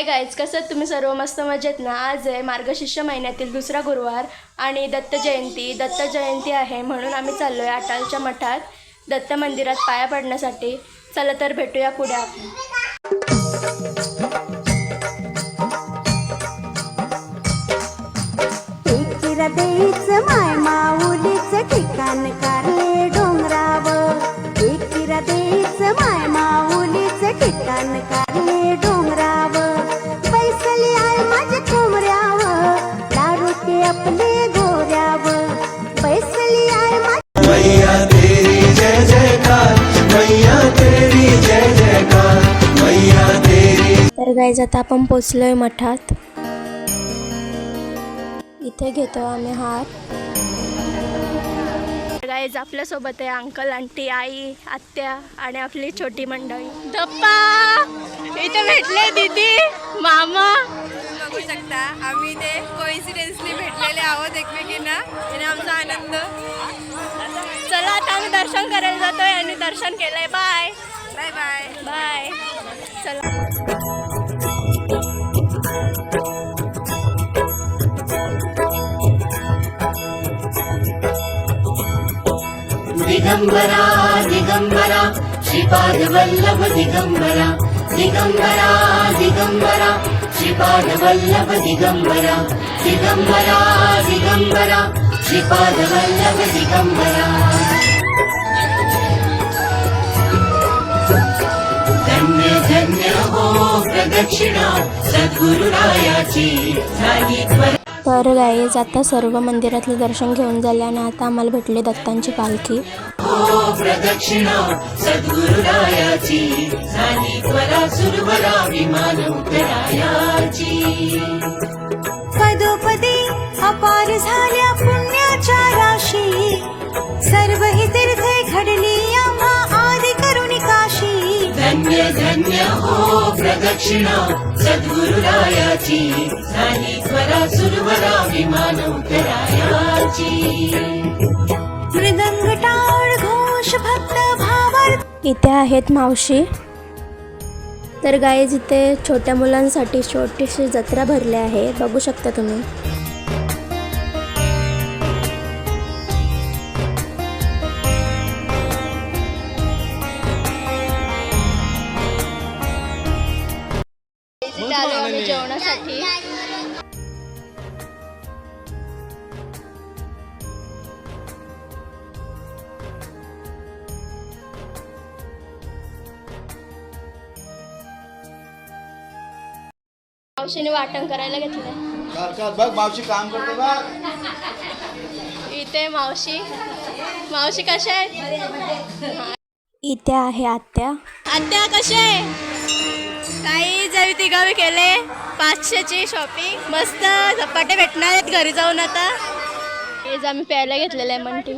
Hi guys कसं तुम्ही? सर्व मस्त मजेत ना? आज आहे मार्गशीर्ष महिन्यातील दुसरा गुरुवार आणि दत्त जयंती. दत्त जयंती आहे म्हणून आम्ही चाललो आहे आटालच्या मठात दत्त मंदिरात पाया पडण्यासाठी. चला तर भेटूया पुढे आपण. गाईज आता आपण पोचलोय मठात. इथे घेतो आम्ही हार. गाईज आपल्यासोबत आहे अंकल आंटी आई आत्या आणि आपली छोटी मंडळी. दप्पा इथे भेटले दीदी मामा. बघू शकता आम्ही ते कोइन्सिडेन्सली भेटलेले आहोत एकमेकींना. आणि आमचा आनंद. चला आता आम्ही दर्शन करायला जातोय आणि दर्शन केलंय. बाय बाय बाय बाय चला. दिगंबरा दिगंबरा श्रीपादवल्लभ दिगंबरा दिगंबरा दिगंबरा श्रीपादवल्लभ दिगंबरा दिगंबरा दिगंबरा श्रीपादवल्लभ दिगंबरा। धन्य धन्य हो प्रदक्षिणा सद्गुरुरायाची झाली तर गाईज आता सर्व मंदिरातले दर्शन घेऊन झाले आणि आता आम्हाला भेटले दत्तांची पालखी. प्रदक्षिणा सद्गुरुरायाची झाली त्वरा सुरवरा विमान उतरायाची पदोपदी अपार झाल्या पुण्याच्या राशी सर्व ही तीर्थे घडली आम्हा आदि करुणी काशी धन्य धन्य हो प्रदक्षिणा सद्गुरुरायाची झाली त्वरा सुरवरा विमान उतरायाची देशभक्त भावार्थ इथे आहेत मावशी. तर गाईज इथे छोट्या मुलांसाठी छोटीशी जत्रा भरली आहे. बघू शकता तुम्ही. मावशीने वाटण करायला घेतलंय. बघ मावशी काम करते बघ. इथे मावशी. मावशी कशा आहेत? इथे आहे आत्या. आत्या कशा आहे? काही जरी तिघावी केले पाचशेची शॉपिंग मस्त झपाटे भेटणार आहेत घरी जाऊन आता. हेच आम्ही प्यायला घेतलेलं आहे म्हणते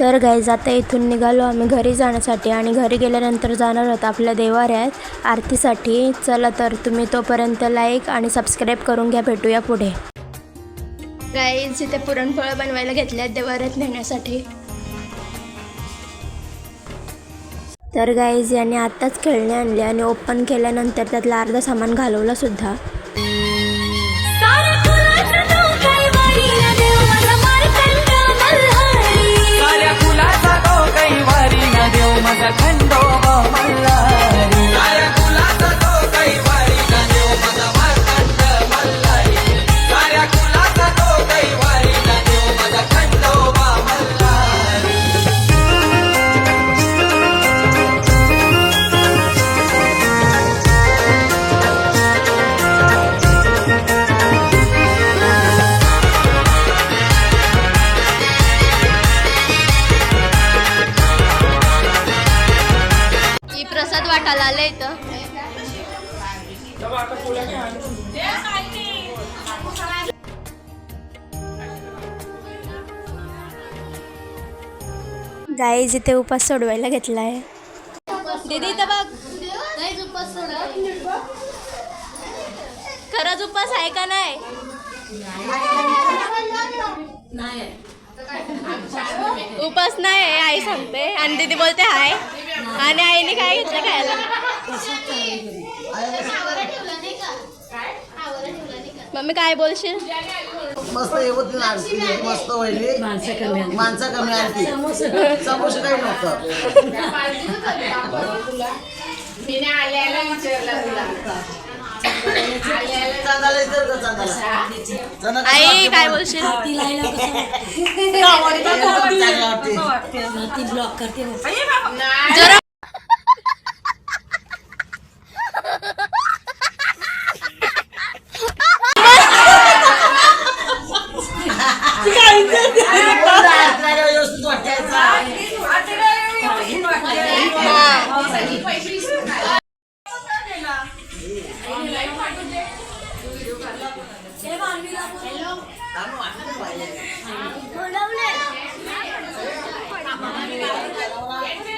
तर गाईज आता इथून निघालो आम्ही घरी जाण्यासाठी आणि घरी गेल्यानंतर जाणार आहोत आपल्या देवाऱ्यात आरतीसाठी. चला तर तुम्ही तोपर्यंत लाईक आणि सबस्क्राईब करून घ्या भेटूया पुढे. गाईज इथे पुरणपोळ्या बनवायला घेतल्या देवाऱ्यात नेण्यासाठी. तर गाईज याने आत्ताच खेळणे आणले आणि ओपन केल्यानंतर त्यातलं अर्ध सामान घालवलं सुद्धा. 看到 गाईज इथे उपास सोडवायला घेतला आहे दीदी इथं बघ. खरंच उपास आहे का नाही? उपास नाही आहे आई सांगते. आणि दीदी बोलते हाय. आणि आईने काय घेतलं खायला? मम्मी काय बोलशील? मस्त हे आरती मस्त व्हायली माणसं कमी आरती समोसे. काही नव्हतं आई काय? बोलशील? चांगला वाटते. जरा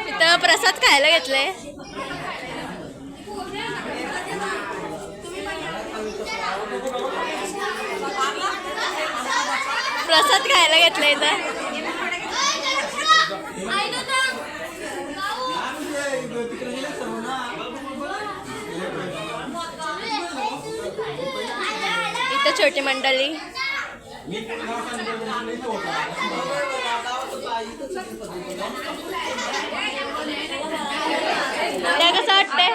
इथं प्रसाद खायला घेतले. प्रसाद खायला घेतले इथं. इथं छोटी मंडळी? कसं वाटतंय?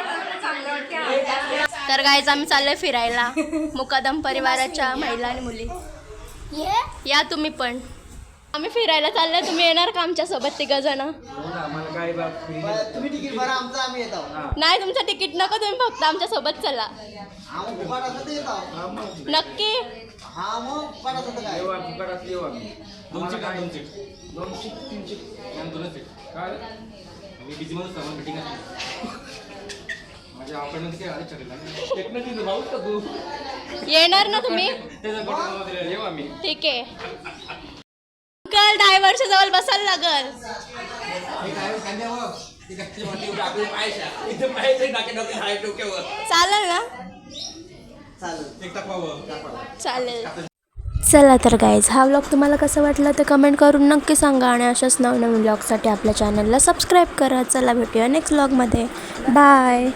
तर गायचं आम्ही चाललोय फिरायला. मुकादम परिवाराच्या महिला आणि मुली. या तुम्ही पण. आम्ही फिरायला चाललोय तुम्ही येणार का आमच्यासोबत तिघ जण तुम्ही तिकीट भरा आमचं आम्ही येत आहोत. नाही तुमचं तिकीट नको तुम्ही फक्त आमच्यासोबत चला. हा मग फुकट असं ते येत आहोत. नक्की? हा मग फुकट असं तर काय? दोन सीट दोन सीट. दोन सीट तीन सीट. आणि दोनच सीट. काय मी बिझी मध्ये सर्व मिटिंग माझ्या अपॉइंटमेंट काय आधी ठरलं टेक्निकली भाऊच का तू येणार ना तुम्ही? त्याचा कॉन्टॅक्ट येऊ आम्ही. ठीक आहे. अंकल जवळ बसायला लागल. चालेल ना? चालेल. चालेल चला तर गाईज हा व्लॉग तुम्हाला कसा वाटला तर कमेंट करून नक्की सांगा आणि अशाच नवनवीन व्लॉगसाठी आपल्या चॅनलला सबस्क्राईब करा. चला भेटूया नेक्स्ट व्लॉगमध्ये बाय